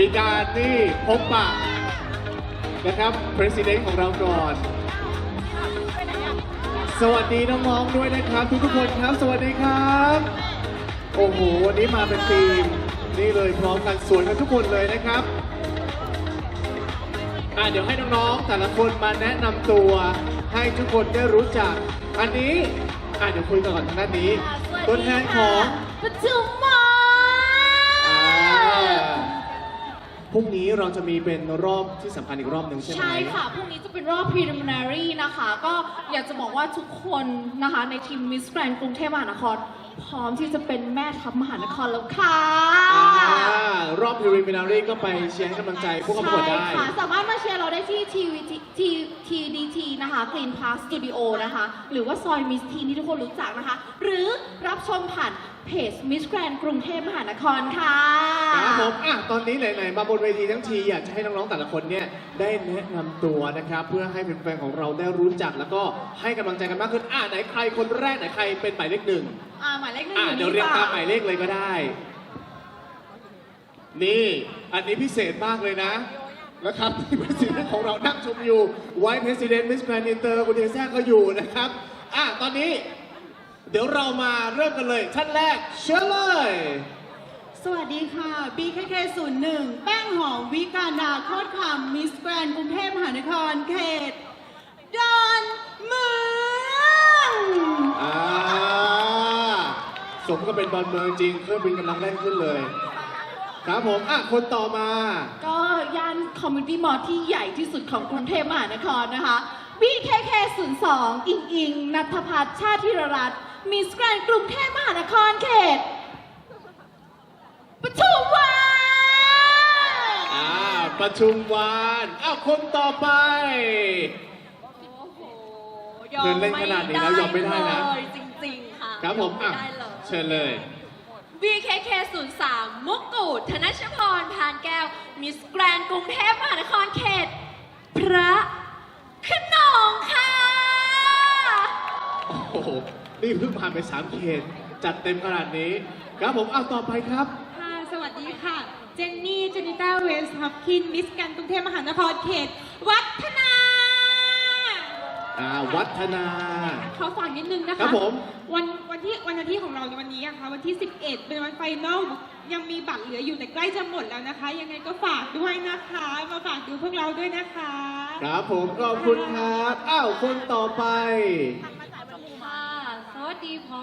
มีการนี่พบปะนะครับ President ของเราก่อน สวัสดีน้องๆด้วยนะครับ ทุกๆคนครับ สวัสดีครับ โอ้โหวันนี้มาเป็นทีม นี่เลยพร้อมกันสวยกันทุกคนเลยนะครับอะเดี๋ยวให้น้องๆแต่ละคนมาแนะนำตัวให้ทุกคนได้รู้จัก อันนี้อะเดี๋ยวคุยกันก่อนทางด้านนี้ ตัวแทนของ ประชุมหมออ่าพ รุ่งนี้เราจะมีเป็นรอบที่สำคัญอีกรอบหนึ่งใช่ไหม ใช่ค่ะ พรุ่งนี้จะเป็นรอบ preliminary นะคะ ก็อยากจะบอกว่าทุกคนนะคะในทีม Miss Grand กรุงเทพมหานคร พร้อมที่จะเป็นแม่ทัพมหานครแล้วค่ะ อ่ารอบ preliminary ก็ไปเชียร์ให้กำลังใจพวกเขาประกวดได้ ใช่ค่ะ สามารถมาเชียร์เราได้ที่ TVT TDT นะคะ Green Park Studio นะคะ หรือว่าซอย Miss T ที่ทุกคนรู้จักนะคะ หรือรับชมผ่าน เพจ Miss Grand กรุงเทพมหานครค่ะ ครับผมอะตอนนี้ไหนๆมาบนเวทีทั้งทีอยากจะให้น้องๆแต่ละคนเนี่ยได้แนะนำตัวนะครับ เพื่อให้แฟนๆของเราได้รู้จักแล้วก็ให้กำลังใจกันมากขึ้นอะไหนใครคนแรกไหนใครเป็นหมายเลขหนึ่งอ่าหมายเลขหนึ่งอะอยู่เดี๋ยวนี่เรียงตามค่ะหมายเลขเลยก็ได้ นี่อันนี้พิเศษมากเลยนะนะครับที่ประธานของเรานั่งชมอยู่ไวท์เพรสิดเนนต์มิสแกรนด์อินเตอร์คุณเทซ่าก็อยู่นะครับอะตอนนี้ เดี๋ยวเรามาเริ่มกันเลย ท่านแรก เชิญเลย สวัสดีค่ะ BKK 01 แป้งหอมวิการดาโคตรคำมิสแกรนกรุงเทพมหานครเขตดอนเมืองอ่าสมก็เป็นบอลเมืองจริงเครื่องบินกำลังแล่นขึ้นเลย ครับผม อะ คนต่อมา ก็ย่านคอมมูนิตี้มอลล์ที่ใหญ่ที่สุดของกรุงเทพมหานครนะคะ BKK 02 อิงอิงนัทพัฒน์ชาติธีรรัตน์ มิสแกรนกรุงเทพมหานครเขตปทุมวัน อ่าประชุมวานอ้าวคนต่อไป โอ้โหเดินเล่นขนาดนี้แล้วยอมไม่ได้นะ เลยจริงๆค่ะครับผมยออะไม่ได้เลย เชิญเลย BKK 03มุกกูดธนชพรพานแก้ว มิสแกรนกรุงเทพมหานครเขต พระขนงค่ะ โอ้โห นี่เพิ่งผ่านไปสามเขต จัดเต็มขนาดนี้ ครับผมเอาต่อไปครับ ค่ะ สวัสดีค่ะ เจนนี่เจนิต้าเวสฮับคิน มิสแกรนกรุงเทพมหานครเขต วัฒนาอ่าวัฒนา ขอฝากนิดนึงนะคะครับผม วันวันที่วันอาทิตย์ของเราในวันนี้อะคะวันที่ 11 เป็นวันไฟนอลยังมีบัตรเหลืออยู่แต่ใกล้จะหมดแล้วนะคะ ยังไงก็ฝากด้วยนะคะ มาฝากดูพวกเราด้วยนะคะ ครับผมขอบคุณครับ อ้าว คนต่อไปค่ะสวัสดีพ่อ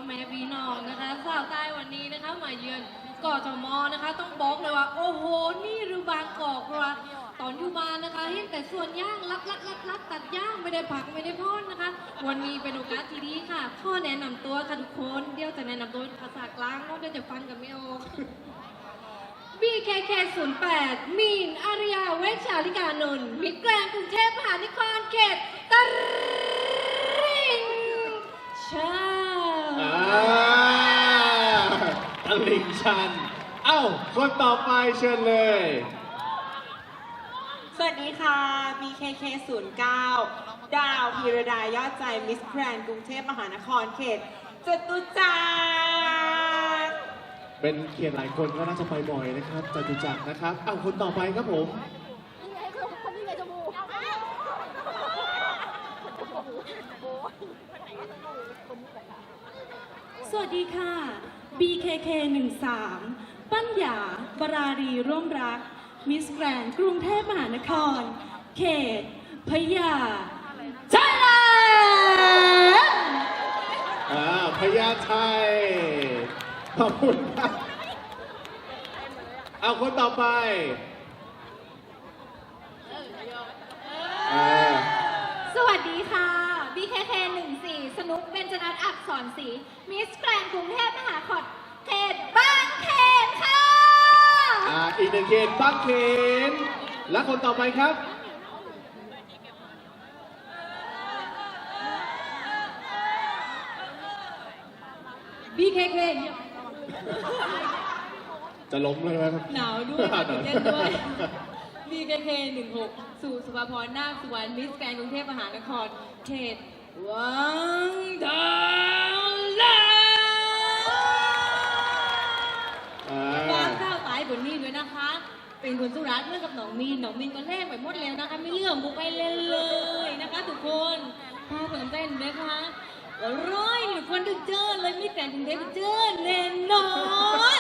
แม่พี่น้องนะคะสาวใต้วันนี้นะคะมาเยือนกอทมอนะคะ ต้องบอกเลยว่า โอ้โห นี่รือบางกอกเพราะว่าตอนอยู่บ้านนะคะเห็นแต่ส่วนย่างลักลักลักลักตัดย่างไม่ได้ผักไม่ได้พอนนะคะ วันนี้เป็นโอกาสที่ดีค่ะ ข้อแนะนำตัวค่ะทุกคนเดี๋ยวจะแนะนำตัวภาษากลางเนาะเดี๋ยวจะฟังกันไม่ออก BKK 08 มีนอาริยาเวชาลิกานนท์มิตรแกรนด์กรุงเทพมหานครเขตตริงชา อ่าต ลิ่งชัน เอ้า คนต่อไปเชิญเลย สวัสดีค่ะ BKK 09 ดาวพีรดายอดใจมิสแกรนกรุงเทพมหานครเขตจตุจักร เป็นเขียนหลายคนก็น่าจะไปบ่อยนะครับจตุจักรนะครับ เอ้าคนต่อไปครับผมสวัสดีค่ะ BKK 13ปัญญาบรารีร่วมรัก มิสแกรนกรุงเทพมหานคร เขตพญาไทยแลนด์อ่าพญาไทขอบคุณครับเอาคนต่อไปอ่าสวัสดีค่ะ BKK 14ส นุกเบญจนัทอักษรศรีมิสแกรนกรุงเทพมหานครเขตบ้านเขตค่ะ อ่าอีกหนึ่งเขตบางเขน และคนต่อไปครับ BKK จะล้มเลยไหมครับ หนาวด้วยตื่นเต้นด้วย BKK 16 สู่สุภาพรนาคสุวรรณมิสแกรนกรุงเทพมหานครเขตวัง เป็นคนสุรัตน์เมื่อกับหนองมีนหนองมีนก็แลกไปหมดแล้วนะคะไม่เลือกบุกไปเล่นเลยนะคะทุกคนพาคนเต้นด้วยค่ะร้อยหรือคนถึงเจอเลยมีแต่ถึงได้เจอแน่นอน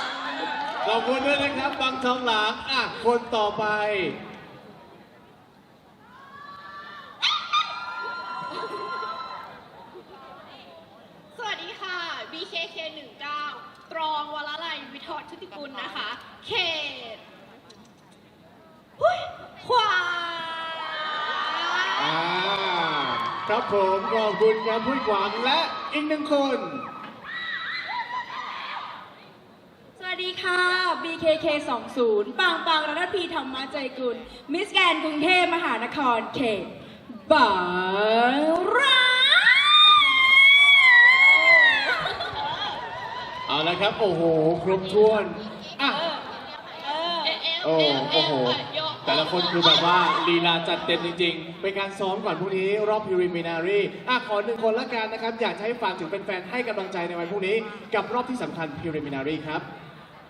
ขอบคุณด้วยนะครับบางทองหลังอะคนต่อไป สวัสดีค่ะ BKK 19ตรองวรไลยวิทอดชุติกุลนะคะ เขตหุ้ยขวา อ่า ครับผมขอบคุณครับผู้หวังและอีกหนึ่งคน สวัสดีค่ะ BKK 20ปางปางรัตนพีธรรมใจกุล มิสแกรนกรุงเทพมหานครเขตบางรักเอาละครับ โอ้โห ครบถ้วน อะโอ้โอ้โห แต่ละคนคือแบบว่าลีลาจัดเต็มจริง ๆ เป็นการซ้อมก่อนพรุ่งนี้รอบ preliminary อะขอหนึ่งคนละกันนะครับ อยากจะให้ฝากถึงแฟนๆให้กำลังใจในวันพรุ่งนี้ กับรอบที่สำคัญ preliminary ครับ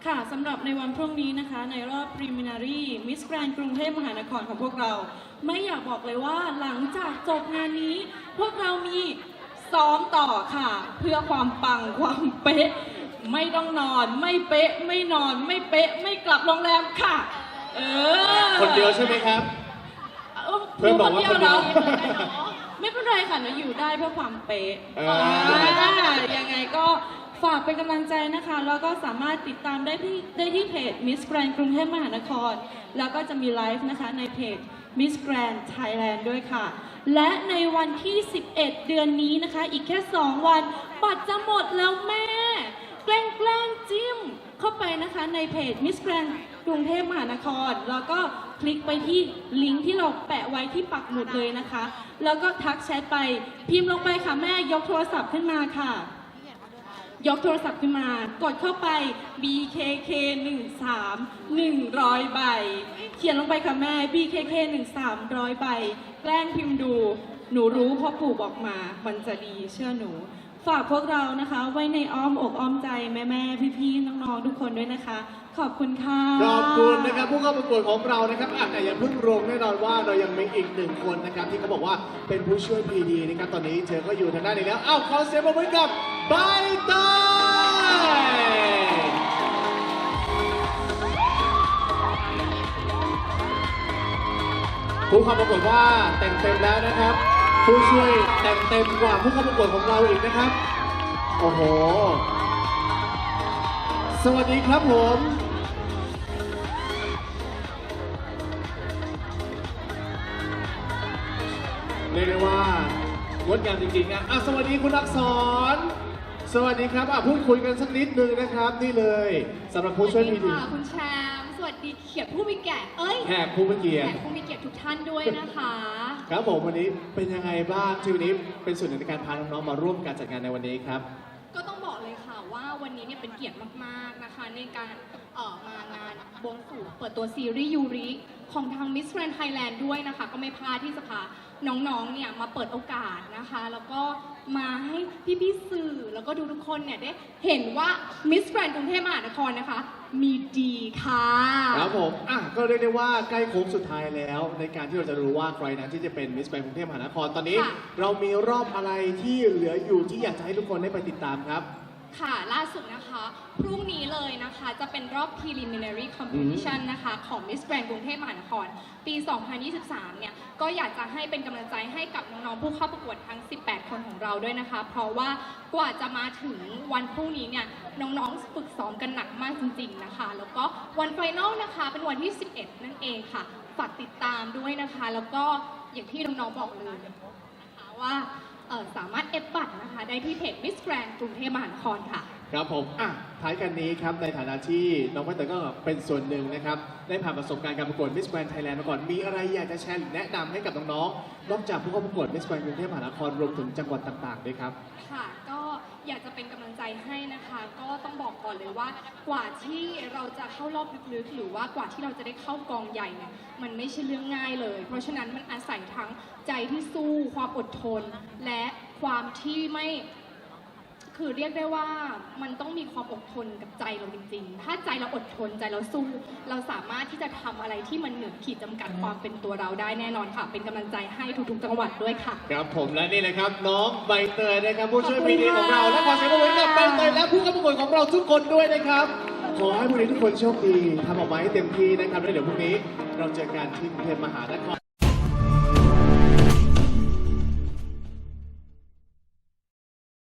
ค่ะสำหรับในวันพรุ่งนี้นะคะ ในรอบ preliminary Miss Grand กรุงเทพมหานครของพวกเรา ไม่อยากบอกเลยว่าหลังจากจบงานนี้ พวกเรามีซ้อมต่อค่ะ เพื่อความปังความเป๊ะ ไม่ต้องนอน ไม่เป๊ะ ไม่นอน ไม่เป๊ะ ไม่กลับโรงแรมค่ะ เออ คนเดียวใช่ไหมครับเออเพื่อนบอกว่าคนเดียวไม่เป็นไรค่ะหนูอยู่ได้เพื่อความเป๊ะเอออ่ายังไงก็ฝากเป็นกำลังใจนะคะ แล้วก็สามารถติดตามได้ที่ได้ที่เพจ Miss Grand กรุงเทพมหานคร แล้วก็จะมีไลฟ์นะคะในเพจ Miss Grand Thailand ด้วยค่ะ และในวันที่ 11 เดือนนี้นะคะ อีกแค่ 2 วัน บัตรจะหมดแล้วแม่ แกล้งแกล้งจิ้ม เข้าไปนะคะในเพจ Miss Grand กรุงเทพมหานคร แล้วก็ คลิกไปที่ลิงก์ที่เราแปะไว้ที่ปักหมุดเลยนะคะ แล้วก็ทักแชทไปพิมพ์ลงไปค่ะแม่ยกโทรศัพท์ขึ้นมาค่ะ ยกโทรศัพท์ขึ้นมา กดเข้าไป BKK 1 3 100 ใบ เขียนลงไปค่ะแม่ BKK 1 3 0 0 ใบ แกล้งพิมพ์ดู หนูรู้เพราะปู่บอกมา มันจะดีเชื่อหนู ฝากพวกเรานะคะ ไว้ในอ้อมอกอ้อมใจแม่แม่ๆพี่ๆน้องๆทุกคนด้วยนะคะ ขอบคุณค่ะ ขอบคุณนะครับผู้เข้าประกวดของเรานะครับอะแต่อย่าเพิ่งรวมแน่นอนว่าเรายังมีอีกหนึ่งคนนะครับ ที่เขาบอกว่าเป็นผู้ช่วยพีดีนะครับตอนนี้เธอก็อยู่ทางด้านนี้แล้วอ้าวขอเสียงปรบมือกับใบเตย ผู้เข้าประกวดว่าแต่งเต็มแล้วนะครับ ผู้ช่วยแต่งเต็มกว่าผู้เข้าประกวดของเราอีกนะครับ โอ้โห สวัสดีครับผม เรียกได้ว่างดงามจริงๆนะอะสวัสดีคุณอักษร สวัสดีครับอะพูดคุยกันสักนิดนึงนะครับ นี่เลยสำหรับผู้ช่วยพีดี ค่ะคุณแชมป์ วัสดีเขียดผู้มีแก่เอ้ยแขกผู้มีเกียรแขติกผู้มีเกียรติทุกท่านด้วยนะคะ ครับผมวันนี้เป็นยังไงบ้างที่วันนี้เป็นส่วนหนึ่งในการพาน้องๆมาร่วมการจัดงานในวันนี้ครับ ก็ต้องบอกเลยค่ะว่าวันนี้เนี่ยเป็นเกียรติมากๆนะคะ ในการเอ่อมางานบวงสรวงเปิดตัวซีรีส์ยูริของทาง Miss Grand Thailand ด้วยนะคะ ก็ไม่พลาดที่จะพาน้องๆเนี่ยมาเปิดโอกาสนะคะ แล้วก็มาให้พี่ๆสื่อแล้วก็ดูทุกคนเนี่ยได้เห็นว่า Miss Grand กรุงเทพมหานครนะคะ มีดีค่ะ ครับผมอะก็เรียกได้ว่าใกล้โค้งสุดท้ายแล้ว ในการที่เราจะรู้ว่าใครนั้นที่จะเป็นมิสแกรนกรุงเทพมหานครตอนนี้ ค่ะ เรามีรอบอะไรที่เหลืออยู่ที่อยากจะให้ทุกคนได้ไปติดตามครับ ค่ะล่าสุดนะคะ พรุ่งนี้เลยนะคะจะเป็นรอบ preliminary competition นะคะ ของ Miss Grand กรุงเทพมหานคร ปี 2023 เนี่ย ก็อยากจะให้เป็นกำลังใจให้กับน้อง ๆ ผู้เข้าประกวดทั้ง 18 คนของเราด้วยนะคะ เพราะว่ากว่าจะมาถึงวันพรุ่งนี้เนี่ย น้อง ๆ ฝึกซ้อมกันหนักมากจริง ๆ นะคะ แล้วก็วันไฟนอลนะคะ เป็นวันที่ 11 นั่นเองค่ะฝากติดตามด้วยนะคะ แล้วก็อย่างที่น้อง ๆ บอกเลยนะคะว่าเอ่อ สามารถเอฟบัตรนะคะได้ที่เพจ Miss Grand กรุงเทพมหานครค่ะ ครับผมอะท้ายกันนี้ครับในฐานะที่น้องใบเตยก็เป็นส่วนหนึ่งนะครับได้ผ่านประสบการณ์การประกวด Miss Grand Thailand มาก่อนมีอะไรอยากจะแชร์หรือแนะนำให้กับน้องๆนอกจากผู้เข้าประกวด Miss Grand กรุงเทพมหานครรวมถึงจังหวัดต่างๆด้วยครับ ค่ะ ก็อยากจะเป็นกำลัง ใจให้นะคะ ก็ต้องบอกก่อนเลยว่ากว่าที่เราจะเข้ารอบลึกๆ หรือว่ากว่าที่เราจะได้เข้ากองใหญ่เนี่ยมันไม่ใช่เรื่องง่ายเลย เพราะฉะนั้นมันอาศัยทั้งใจที่สู้ความอดทน และความที่ไม่ คือเรียกได้ว่ามันต้องมีความอดทนกับใจเราจริงๆ ถ้าใจเราอดทนใจเราสู้ เราสามารถที่จะทำอะไรที่มันเหนือขีดจำกัดความเป็นตัวเราได้แน่นอนค่ะ เป็นกำลังใจให้ทุกๆจังหวัดด้วยค่ะ ครับผมและนี่เลยครับ น้องใบเตยนะครับผู้ช่วยขอบคุณพีดีของเราค่ะและขอเสียงปรบมือให้กับใบเตยและผู้เข้าประกวดของเราทุกคนด้วยนะครับขอให้พวกนี้ทุกคนโชคดีทำออกมาให้เต็มที่นะครับแล้วเดี๋ยวพรุ่งนี้เราเจอกันที่กรุงเทพมหานคร